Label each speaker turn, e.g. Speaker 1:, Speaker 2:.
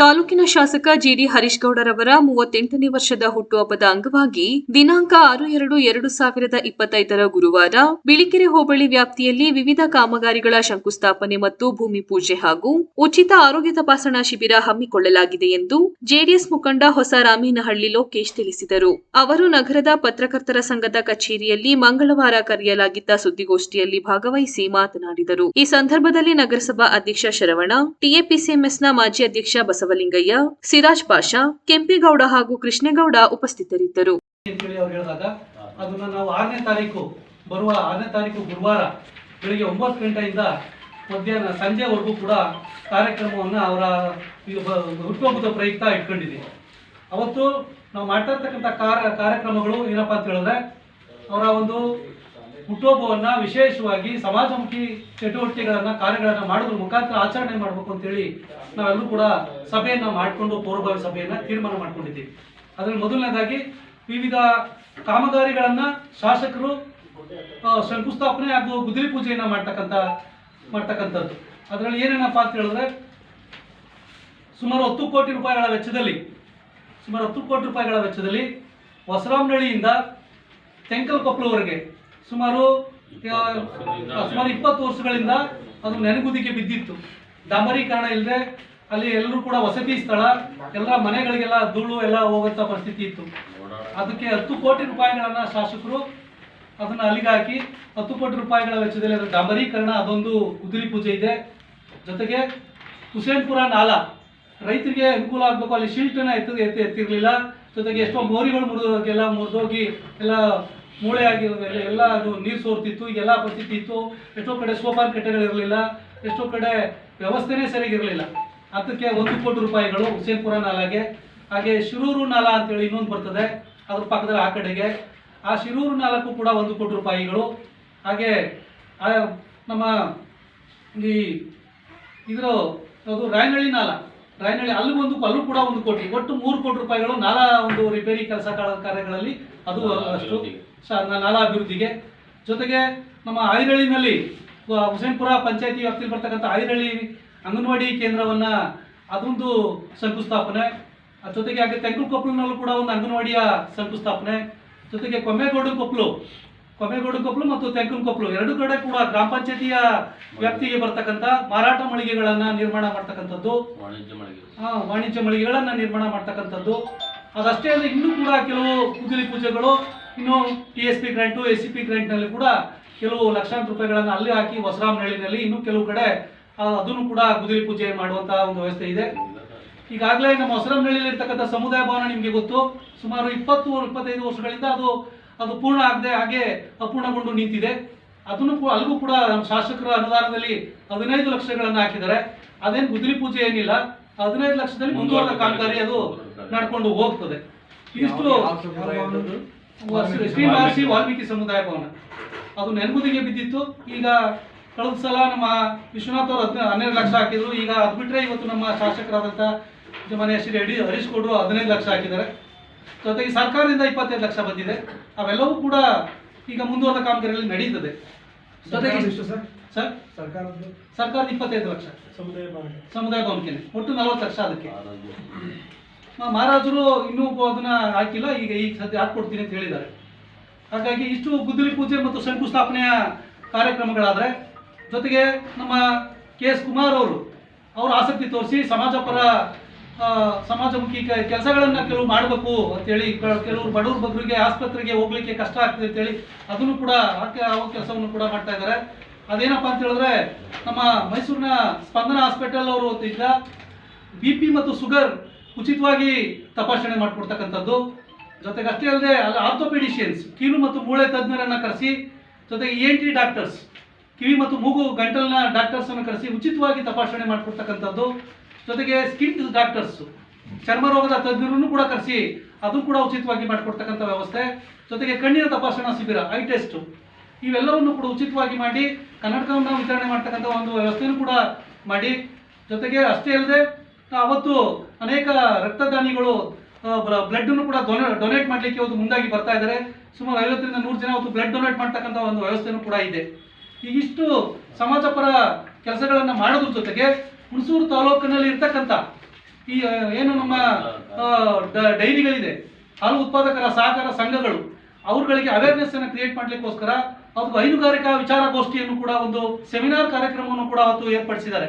Speaker 1: ತಾಲೂಕಿನ ಶಾಸಕ ಜಿಡಿ ಹರೀಶ್ಗೌಡರವರ ಮೂವತ್ತೆಂಟನೇ ವರ್ಷದ ಹುಟ್ಟುಹಬ್ಬದ ಅಂಗವಾಗಿ ದಿನಾಂಕ ಆರು ಎರಡು ಎರಡು ಸಾವಿರದ ಇಪ್ಪತ್ತೈದರ ಗುರುವಾರ ಬಿಳಿಕೆರೆ ಹೋಬಳಿ ವ್ಯಾಪ್ತಿಯಲ್ಲಿ ವಿವಿಧ ಕಾಮಗಾರಿಗಳ ಶಂಕುಸ್ಥಾಪನೆ ಮತ್ತು ಭೂಮಿ ಪೂಜೆ ಹಾಗೂ ಉಚಿತ ಆರೋಗ್ಯ ತಪಾಸಣಾ ಶಿಬಿರ ಹಮ್ಮಿಕೊಳ್ಳಲಾಗಿದೆ ಎಂದು ಜೆಡಿಎಸ್ ಮುಖಂಡ ಹೊಸ ರಾಮೇನಹಳ್ಳಿ ಲೋಕೇಶ್ ತಿಳಿಸಿದರು. ಅವರು ನಗರದ ಪತ್ರಕರ್ತರ ಸಂಘದ ಕಚೇರಿಯಲ್ಲಿ ಮಂಗಳವಾರ ಕರೆಯಲಾಗಿದ್ದ ಸುದ್ದಿಗೋಷ್ಠಿಯಲ್ಲಿ ಭಾಗವಹಿಸಿ ಮಾತನಾಡಿದರು. ಈ ಸಂದರ್ಭದಲ್ಲಿ ನಗರಸಭಾ ಅಧ್ಯಕ್ಷ ಶರವಣ, ಟಿಎಪಿಸಿಎಂಎಸ್ನ ಮಾಜಿ ಅಧ್ಯಕ್ಷ ಬಸವಲಿಂಗಯ್ಯ ಸಿರಾಜ್ ಪಾಷಾ, ಕೆಂಪೇಗೌಡ ಹಾಗೂ ಕೃಷ್ಣೇಗೌಡ ಉಪಸ್ಥಿತರಿದ್ದರು.
Speaker 2: ಅದನ್ನ ನಾವು ಆರನೇ ತಾರೀಕು, ಬರುವ ಆರನೇ ತಾರೀಕು ಗುರುವಾರ ಬೆಳಿಗ್ಗೆ ಒಂಬತ್ತು ಗಂಟೆಯಿಂದ ಮಧ್ಯಾಹ್ನ ಸಂಜೆವರೆಗೂ ಕೂಡ ಕಾರ್ಯಕ್ರಮವನ್ನು ಅವರ ಹುಟ್ಟುಹಬ್ಬದ ಪ್ರಯುಕ್ತ ಇಟ್ಕೊಂಡಿದ್ದೀವಿ ಅವತ್ತು ನಾವು ಮಾಡ್ತಾ ಇರ್ತಕ್ಕಂಥ ಕಾರ್ಯ ಕಾರ್ಯಕ್ರಮಗಳು ಏನಪ್ಪಾ ಅಂತ ಹೇಳಿದ್ರೆ, ಅವರ ಒಂದು ಹುಟ್ಟುಹಬ್ಬವನ್ನು ವಿಶೇಷವಾಗಿ ಸಮಾಜಮುಖಿ ಚಟುವಟಿಕೆಗಳನ್ನ ಕಾರ್ಯಗಳನ್ನ ಮಾಡೋದ್ರ ಮುಖಾಂತರ ಆಚರಣೆ ಮಾಡಬೇಕು ಅಂತೇಳಿ ನಾವೆಲ್ಲರೂ ಕೂಡ ಸಭೆಯನ್ನ ಮಾಡಿಕೊಂಡು ಪೂರ್ವಭಾವಿ ಸಭೆಯನ್ನ ತೀರ್ಮಾನ ಮಾಡ್ಕೊಂಡಿದ್ದೀವಿ. ಅದರಲ್ಲಿ ಮೊದಲನೇದಾಗಿ ವಿವಿಧ ಕಾಮಗಾರಿಗಳನ್ನ ಶಾಸಕರು ಶಂಕುಸ್ಥಾಪನೆ ಹಾಗೂ ಗುದ್ರಿ ಪೂಜೆಯನ್ನ ಮಾಡ್ತಕ್ಕಂಥ ಮಾಡ್ತಕ್ಕಂಥದ್ದು. ಅದರಲ್ಲಿ ಏನೇನಪ್ಪ ಅಂತ ಹೇಳಿದ್ರೆ ಸುಮಾರು ಹತ್ತು ಕೋಟಿ ರೂಪಾಯಿಗಳ ವೆಚ್ಚದಲ್ಲಿ, ಸುಮಾರು ಹತ್ತು ಕೋಟಿ ರೂಪಾಯಿಗಳ ವೆಚ್ಚದಲ್ಲಿ ಹೊಸರಾಮನಹಳ್ಳಿಯಿಂದ ತೆಂಕಲ್ಕೊಪ್ಪಲವರೆಗೆ ಸುಮಾರು ಸುಮಾರು ಇಪ್ಪತ್ತು ವರ್ಷಗಳಿಂದ ಅದು ನೆನಗುದಿಗೆ ಬಿದ್ದಿತ್ತು. ಡಾಂಬರೀಕರಣ ಇಲ್ಲದೆ ಅಲ್ಲಿ ಎಲ್ಲರೂ ಕೂಡ ವಸತಿ ಸ್ಥಳ ಎಲ್ಲ ಮನೆಗಳಿಗೆಲ್ಲ ಧೂಳು ಎಲ್ಲ ಹೋಗುವಂಥ ಪರಿಸ್ಥಿತಿ ಇತ್ತು. ಅದಕ್ಕೆ ಹತ್ತು ಕೋಟಿ ರೂಪಾಯಿಗಳನ್ನು ಶಾಸಕರು ಅದನ್ನ ಅಲ್ಲಿಗೆ ಹಾಕಿ ಹತ್ತು ಕೋಟಿ ರೂಪಾಯಿಗಳ ವೆಚ್ಚದಲ್ಲಿ ಅದು ಡಾಂಬರೀಕರಣ ಅದೊಂದು ಕುದುರಿ ಪೂಜೆ ಇದೆ. ಜೊತೆಗೆ ಹುಸೇನ್ಪುರ ನಾಲ ರೈತರಿಗೆ ಅನುಕೂಲ ಆಗಬೇಕು ಅಲ್ಲಿ ಶಿಲ್ಟನ್ನು ಎತ್ತ ಎತ್ತಿ ಎತ್ತಿರಲಿಲ್ಲ. ಜೊತೆಗೆ ಎಷ್ಟೋ ಮೋರಿಗಳು ಮುರಿದೋಗೆಲ್ಲ ಮುರಿದೋಗಿ ಎಲ್ಲ ಮೂಳೆ ಮೇಲೆ ಎಲ್ಲ ಅದು ನೀರು ಸೋರ್ತಿತ್ತು ಎಲ್ಲ ಪರಿಸ್ಥಿತಿ ಇತ್ತು. ಎಷ್ಟೋ ಕಡೆ ಸೋಪಾನ್ ಕಟ್ಟೆಗಳಿರಲಿಲ್ಲ, ಎಷ್ಟೋ ಕಡೆ ವ್ಯವಸ್ಥೆನೇ ಸರಿಯಾಗಿರಲಿಲ್ಲ ಅದಕ್ಕೆ ಒಂದು ಕೋಟಿ ರೂಪಾಯಿಗಳು ಹುಸೇನ್ಪುರ ನಾಲಾಗೆ. ಹಾಗೆ ಶಿರೂರು ನಾಲಾ ಅಂತೇಳಿ ಇನ್ನೊಂದು ಬರ್ತದೆ, ಅದ್ರ ಪಕ್ಕದಲ್ಲಿ ಆ ಕಡೆಗೆ. ಆ ಶಿರೂರು ನಾಲ್ಕು ಕೂಡ ಒಂದು ಕೋಟಿ ರೂಪಾಯಿಗಳು. ಹಾಗೆ ನಮ್ಮ ಈ ಇದ್ರ, ಅದು ರಾಯನಹಳ್ಳಿ ನಾಲ. ರಾಯನಹಳ್ಳಿ ಅಲ್ಲಿ ಒಂದು, ಅಲ್ಲೂ ಕೂಡ ಒಂದು ಕೋಟಿ. ಒಟ್ಟು ಮೂರು ಕೋಟಿ ರೂಪಾಯಿಗಳು ನಾಲಾ ಒಂದು ರಿಪೇರಿ ಕೆಲಸ ಕಾರ್ಯಗಳಲ್ಲಿ ಅದು ಅಷ್ಟು. ನಾಲಾ ಅಭಿವೃದ್ಧಿಗೆ ಜೊತೆಗೆ ನಮ್ಮ ಐರಳ್ಳಿನಲ್ಲಿ ಹುಸೇನ್ಪುರ ಪಂಚಾಯತಿ ವ್ಯಾಪ್ತಿಯಲ್ಲಿ ಬರ್ತಕ್ಕಂಥ ಐರಳ್ಳಿ ಅಂಗನವಾಡಿ ಕೇಂದ್ರವನ್ನ ಅದೊಂದು ಶಂಕುಸ್ಥಾಪನೆ. ಜೊತೆಗೆ ಹಾಗೆ ತೆಂಕುಕೊಪ್ಪಲಿನಲ್ಲೂ ಕೂಡ ಒಂದು ಅಂಗನವಾಡಿಯ ಶಂಕುಸ್ಥಾಪನೆ. ಜೊತೆಗೆ ಕೊಮ್ಮೇಗೌಡ ಕೊಪ್ಪಲು ಕೊಮ್ಮೇಗೌಡ ಕೊಪ್ಪಲು ಮತ್ತು ತೆಂಕುನ್ ಕೊಪ್ಪಲು ಎರಡು ಕಡೆ ಕೂಡ ಗ್ರಾಮ ಪಂಚಾಯತಿಯ ವ್ಯಾಪ್ತಿಗೆ ಬರ್ತಕ್ಕಂಥ ಮಾರಾಟ ಮಳಿಗೆಗಳನ್ನು ನಿರ್ಮಾಣ ಮಾಡ್ತಕ್ಕಂಥದ್ದು.
Speaker 3: ವಾಣಿಜ್ಯ ಮಳಿಗೆ
Speaker 2: ಹಾಂ ವಾಣಿಜ್ಯ ಮಳಿಗೆಗಳನ್ನು ನಿರ್ಮಾಣ ಮಾಡ್ತಕ್ಕಂಥದ್ದು. ಅದಷ್ಟೇ ಅಲ್ಲದೆ ಇನ್ನೂ ಕೂಡ ಕೆಲವು ಕುದುರೆ ಪೂಜೆಗಳು ಇನ್ನು T S P grant S C P ಗ್ರ್ಯಾಂಟ್ನಲ್ಲಿ ಕೂಡ ಕೆಲವು ಲಕ್ಷಾಂತರ ರೂಪಾಯಿಗಳನ್ನು ಅಲ್ಲಿ ಹಾಕಿ ಹೊಸರಾಮನಹಳ್ಳಿನಲ್ಲಿ ಇನ್ನೂ ಕೆಲವು ಕಡೆ ಅದನ್ನು ಕೂಡ ಗುದಿಲಿ ಪೂಜೆ ಮಾಡುವಂತಹ ಒಂದು ವ್ಯವಸ್ಥೆ ಇದೆ. ಈಗಾಗಲೇ ನಮ್ಮ ಹೊಸರಾಮನಹಳ್ಳಿಯಲ್ಲಿ ಇರ್ತಕ್ಕಂಥ ಸಮುದಾಯ ಭವನ ನಿಮಗೆ ಗೊತ್ತು. ಸುಮಾರು ಇಪ್ಪತ್ತು, ಇಪ್ಪತ್ತೈದು ವರ್ಷಗಳಿಂದ ಅದು ಅದು ಪೂರ್ಣ ಆಗದೆ ಹಾಗೆ ಅಪೂರ್ಣಗೊಂಡು ನಿಂತಿದೆ. ಅದನ್ನು ಅಲ್ಲಿಗೂ ಕೂಡ ನಮ್ಮ ಶಾಸಕರ ಅನುದಾನದಲ್ಲಿ ಹದಿನೈದು ಲಕ್ಷಗಳನ್ನು ಹಾಕಿದ್ದಾರೆ. ಅದೇನು ಗುದಿಲಿ ಪೂಜೆ ಏನಿಲ್ಲ. ಹದಿನೈದು ಲಕ್ಷದಲ್ಲಿ ಮುಂದುವರೆದ ಕಾಮಗಾರಿ ಅದು ನಡ್ಕೊಂಡು ಹೋಗ್ತದೆ. ಇಷ್ಟು ಶ್ರೀ ಮಹರ್ಷಿ ವಾಲ್ಮೀಕಿ ಸಮುದಾಯ ಭವನ. ಅದು ನೆನಪುದಿಗೆ ಬಿದ್ದಿತ್ತು. ಈಗ ಕಳೆದ ಸಲ ನಮ್ಮ ವಿಶ್ವನಾಥ್ ಅವರು ಹದಿನ ಹನ್ನೆರಡು ಲಕ್ಷ ಹಾಕಿದ್ರು. ಈಗ ಅದು ಬಿಟ್ಟರೆ ಇವತ್ತು ನಮ್ಮ ಶಾಸಕರಾದಂಥ ಮನೆ ಶ್ರೀ ಅಡಿ ಹರೀಶ್ ಗೌಡ್ರು ಹದಿನೈದು ಲಕ್ಷ ಹಾಕಿದ್ದಾರೆ. ಜೊತೆಗೆ ಸರ್ಕಾರದಿಂದ ಇಪ್ಪತ್ತೈದು ಲಕ್ಷ ಬಂದಿದೆ. ಅವೆಲ್ಲವೂ ಕೂಡ ಈಗ ಮುಂದುವರೆದ ಕಾಮಗಾರಿಯಲ್ಲಿ ನಡೀತದೆ ಜೊತೆಗೆ
Speaker 4: ಸರ್?
Speaker 2: ಸರ್?
Speaker 4: ಸರ್ಕಾರದ್ದು?
Speaker 2: ಸರ್ಕಾರದ ಇಪ್ಪತ್ತೈದು ಲಕ್ಷ.
Speaker 4: ಸಮುದಾಯ
Speaker 2: ಸಮುದಾಯ ಭವನಕ್ಕೆ. ಒಟ್ಟು ನಲವತ್ತು ಲಕ್ಷ ಅದಕ್ಕೆ. ಮಹಾರಾಜರು ಇನ್ನೂ ಅದನ್ನ ಹಾಕಿಲ್ಲ, ಈಗ ಈಗ ಸದ್ಯ ಹಾಕ್ಕೊಡ್ತೀನಿ ಅಂತ ಹೇಳಿದ್ದಾರೆ. ಹಾಗಾಗಿ ಇಷ್ಟು ಗುದ್ದಲಿ ಪೂಜೆ ಮತ್ತು ಶಂಕುಸ್ಥಾಪನೆಯ ಕಾರ್ಯಕ್ರಮಗಳಾದರೆ, ಜೊತೆಗೆ ನಮ್ಮ ಕೆ ಎಸ್ ಕುಮಾರ್ ಅವರು ಅವರು ಆಸಕ್ತಿ ತೋರಿಸಿ ಸಮಾಜ ಪರ ಸಮಾಜಮುಖಿ ಕೆಲಸಗಳನ್ನು ಕೆಲವು ಮಾಡಬೇಕು ಅಂತೇಳಿ ಕೆಲವರು ಬಡವ್ರ ಬಗ್ಗರಿಗೆ, ಆಸ್ಪತ್ರೆಗೆ ಹೋಗ್ಲಿಕ್ಕೆ ಕಷ್ಟ ಆಗ್ತದೆ ಅಂತೇಳಿ ಅದನ್ನು ಕೂಡ ಆ ಕೆಲಸವನ್ನು ಕೂಡ ಮಾಡ್ತಾ ಇದ್ದಾರೆ. ಅದೇನಪ್ಪ ಅಂತ ಹೇಳಿದ್ರೆ, ನಮ್ಮ ಮೈಸೂರಿನ ಸ್ಪಂದನ ಹಾಸ್ಪಿಟಲ್ ಅವರು ಇದ್ದ ಬಿ ಪಿ ಮತ್ತು ಶುಗರ್ ಉಚಿತವಾಗಿ ತಪಾಸಣೆ ಮಾಡಿಕೊಡ್ತಕ್ಕಂಥದ್ದು. ಜೊತೆಗೆ ಅಷ್ಟೇ ಅಲ್ಲದೆ ಅಲ್ಲಿ ಆರ್ಥೋಪೆಡಿಷಿಯನ್ಸ್, ಕೀಲು ಮತ್ತು ಮೂಳೆ ತಜ್ಞರನ್ನು ಕರೆಸಿ, ಜೊತೆಗೆ ಇ ಎನ್ ಟಿ ಡಾಕ್ಟರ್ಸ್, ಕಿವಿ ಮತ್ತು ಮೂಗು ಗಂಟಲಿನ ಡಾಕ್ಟರ್ಸ್ ಅನ್ನು ಕರೆಸಿ ಉಚಿತವಾಗಿ ತಪಾಸಣೆ ಮಾಡಿಕೊಡ್ತಕ್ಕಂಥದ್ದು. ಜೊತೆಗೆ ಸ್ಕಿನ್ ಡಾಕ್ಟರ್ಸ್, ಚರ್ಮ ರೋಗದ ತಜ್ಞರನ್ನು ಕೂಡ ಕರೆಸಿ ಅದು ಕೂಡ ಉಚಿತವಾಗಿ ಮಾಡಿಕೊಡ್ತಕ್ಕಂಥ ವ್ಯವಸ್ಥೆ. ಜೊತೆಗೆ ಕಣ್ಣಿನ ತಪಾಸಣಾ ಶಿಬಿರ, ಐ ಟೆಸ್ಟ್, ಇವೆಲ್ಲವನ್ನು ಕೂಡ ಉಚಿತವಾಗಿ ಮಾಡಿ ಕನ್ನಡಕವನ್ನು ವಿತರಣೆ ಮಾಡ್ತಕ್ಕಂಥ ಒಂದು ವ್ಯವಸ್ಥೆಯನ್ನು ಕೂಡ ಮಾಡಿ. ಜೊತೆಗೆ ಅಷ್ಟೇ ಅಲ್ಲದೆ ಅವತ್ತು ಅನೇಕ ರಕ್ತದಾನಿಗಳು ಬ್ಲಡ್ಡನ್ನು ಕೂಡ ಡೊನೇಟ್ ಮಾಡಲಿಕ್ಕೆ ಅವತ್ತು ಮುಂದಾಗಿ ಬರ್ತಾ ಇದ್ದಾರೆ. ಸುಮಾರು ಐವತ್ತರಿಂದ ನೂರು ಜನ ಅವತ್ತು ಬ್ಲಡ್ ಡೊನೇಟ್ ಮಾಡ್ತಕ್ಕಂಥ ಒಂದು ವ್ಯವಸ್ಥೆನೂ ಕೂಡ ಇದೆ. ಈ ಇಷ್ಟು ಸಮಾಜ ಪರ ಕೆಲಸಗಳನ್ನು ಮಾಡೋದ್ರ ಜೊತೆಗೆ ಹುಣಸೂರು ತಾಲೂಕಿನಲ್ಲಿ ಇರ್ತಕ್ಕಂಥ ಈ ಏನು ನಮ್ಮ ಡೈರಿಗಳಿದೆ. ಹಾಲು ಉತ್ಪಾದಕರ ಸಹಕಾರ ಸಂಘಗಳು, ಅವ್ರುಗಳಿಗೆ ಅವೇರ್ನೆಸ್ ಅನ್ನು ಕ್ರಿಯೇಟ್ ಮಾಡಲಿಕ್ಕೋಸ್ಕರ ಅವ್ರಿಗೆ ಹೈನುಗಾರಿಕಾ ವಿಚಾರಗೋಷ್ಠಿಯನ್ನು ಕೂಡ ಒಂದು ಸೆಮಿನಾರ್ ಕಾರ್ಯಕ್ರಮವನ್ನು ಕೂಡ ಅವತ್ತು ಏರ್ಪಡಿಸಿದ್ದಾರೆ.